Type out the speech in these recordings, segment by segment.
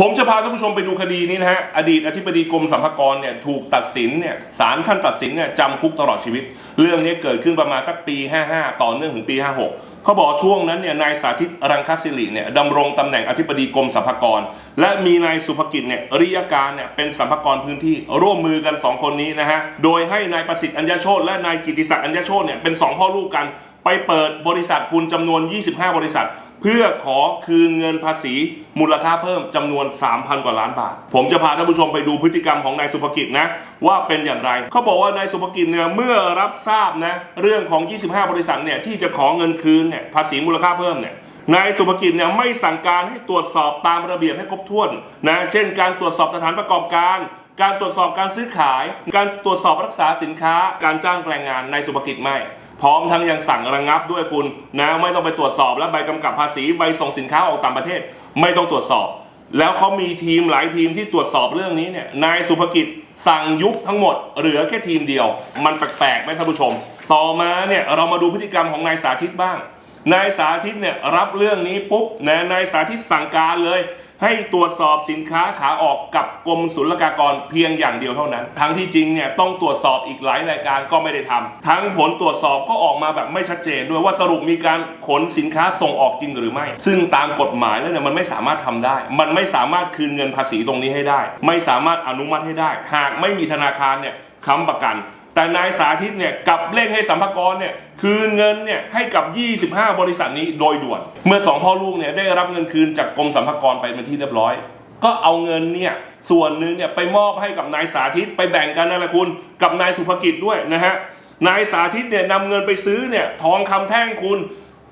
ผมจะพาท่านผู้ชมไปดูคดีนี้นะฮะ อดีตอธิบดีกรมสรรพากรเนี่ยถูกตัดสินเนี่ยศาลท่านตัดสินเนี่ยจำคุกตลอดชีวิต เรื่องนี้เกิดขึ้นประมาณสักปี 55 ต่อเนื่องถึงปี 56 เขาบอกช่วงนั้นเนี่ยนายสาธิตรังคศิริเนี่ยดำรงตำแหน่งอธิบดีกรมสรรพากร และมีนายสุภกิจเนี่ยริยการเนี่ยเป็นสรรพากรพื้นที่ร่วมมือกัน 2 คนนี้นะฮะ โดยให้นายประสิทธิ์อัญญโชตและนายกิติศักดิ์อัญญโชตเนี่ยเป็นสองพ่อลูกกันไปเปิดบริษัทคุณจำนวน 25 บริษัท เพื่อขอคืนเงินภาษีมูลค่าเพิ่มจำนวน 3,000 กว่าล้านบาท ผมจะพาท่านผู้ชมไปดูพฤติกรรมของนายสุภกิจนะ ว่าเป็นอย่างไร เขาบอกว่านายสุภกิจเนี่ยเมื่อรับทราบนะเรื่องของ 25 บริษัทเนี่ยที่จะขอเงินคืนเนี่ยภาษีมูลค่าเพิ่มเนี่ยนายสุภกิจเนี่ยไม่สั่งการให้ตรวจสอบตามระเบียบให้ครบถ้วนนะเช่น การตรวจสอบสถานประกอบการ การตรวจสอบการซื้อขาย การตรวจสอบรักษาสินค้า การจ้างแรงงานนายสุภกิจไม่ พร้อมทั้งยังสั่งระงับด้วยคุณนะไม่ต้องไปตรวจสอบและใบกำกับภาษีใบส่งสินค้าออกต่างประเทศ ไม่ต้องตรวจสอบ แล้วเขามีทีมหลายทีมที่ตรวจสอบเรื่องนี้เนี่ยนายสุภกิจสั่งยุบทั้งหมด เหลือแค่ทีมเดียว มันแปลกๆไหมท่านผู้ชม ต่อมาเนี่ยเรามาดูพฤติกรรมของนายสาธิตบ้าง นายสาธิตเนี่ยรับเรื่องนี้ปุ๊บนะนายสาธิตสั่งการเลย ให้ตรวจสอบสินค้าขาออกกับกรมศุลกากรเพียงอย่างเดียวเท่านั้น ทั้งที่จริงเนี่ยต้องตรวจสอบอีกหลายรายการก็ไม่ได้ทำทั้งผลตรวจสอบก็ออกมาแบบไม่ชัดเจน ด้วยว่าสรุปมีการขนสินค้าส่งออกจริงหรือไม่ ซึ่งตามกฎหมายแล้วเนี่ยมันไม่สามารถทำได้ มันไม่สามารถคืนเงินภาษีตรงนี้ให้ได้ ไม่สามารถอนุมัติให้ได้ หากไม่มีธนาคารเนี่ยค้ำประกัน แต่นายสาธิตเนี่ยกลับเร่งให้สัมภากรเนี่ยคืนเงินเนี่ยให้กับ 25 บริษัทนี้โดยด่วน เมื่อสองพ่อลูกเนี่ยได้รับเงินคืนจากกรมสัมภากรไปเป็นที่เรียบร้อย ก็เอาเงินเนี่ยส่วนหนึ่งเนี่ยไปมอบให้กับนายสาธิตไปแบ่งกันนั่นแหละคุณกับนายสุภกิจด้วยนะฮะนายสาธิตเนี่ยนำเงินไปซื้อเนี่ยทองคำแท่งคุณ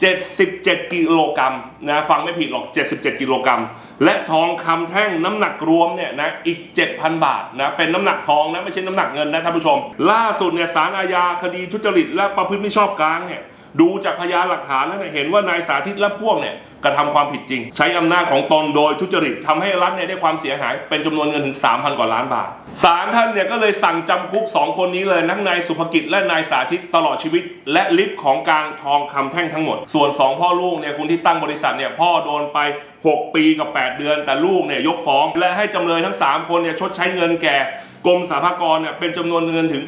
77 กิโลกรัมนะฟังไม่ผิดหรอก 77 กิโลกรัม และทองคำแท่งน้ำหนักรวมเนี่ยนะอีก 7,000 บาทนะเป็นน้ำหนักทองนะไม่ใช่น้ำหนักเงินนะท่านผู้ชม ล่าสุดเนี่ยสารอาญาคดีทุจริตและประพฤติมิชอบกลางเนี่ย ดูจากพยานหลักฐานแล้วเนี่ยเห็นว่านายสาธิตและพวกเนี่ยกระทำความผิดจริง ใช้อำนาจของตนโดยทุจริตทำให้รัฐเนี่ยได้ความเสียหายเป็นจำนวนเงินถึง 3,000 กว่าล้านบาทศาลท่านเนี่ยก็เลยสั่งจำคุก 2 คนนี้เลยทั้งนายสุภกิจและนายสาธิตตลอดชีวิต และลิฟต์ของกลางทองคำแท่งทั้งหมด ส่วน 2 พ่อลูกเนี่ยคุณที่ตั้งบริษัทเนี่ยพ่อโดนไป 6 ปีกับ 8 เดือน แต่ลูกเนี่ยยกฟ้อง และให้จำเลยทั้ง 3 คนเนี่ยชดใช้เงินแก่ กรมสรรพากรเนี่ยเป็นจำนวนเงินถึง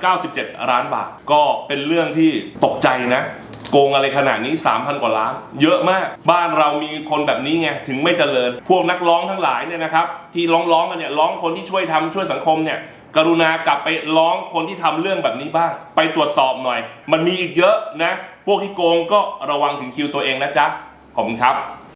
3,097 ล้านบาท ก็เป็นเรื่องที่ตกใจนะ โกงอะไรขนาดนี้ 3,000 กว่าล้าน เยอะมาก บ้านเรามีคนแบบนี้ไง ถึงไม่เจริญ พวกนักร้องทั้งหลายเนี่ยนะครับ ที่ร้องร้องๆกันเนี่ยร้องคนที่ช่วยทำช่วยสังคมเนี่ยกรุณากลับไปร้องคนที่ทำเรื่องแบบนี้บ้าง ไปตรวจสอบหน่อย มันมีอีกเยอะนะ พวกที่โกงก็ระวังถึงคิวตัวเองนะจ๊ะขอบคุณครับ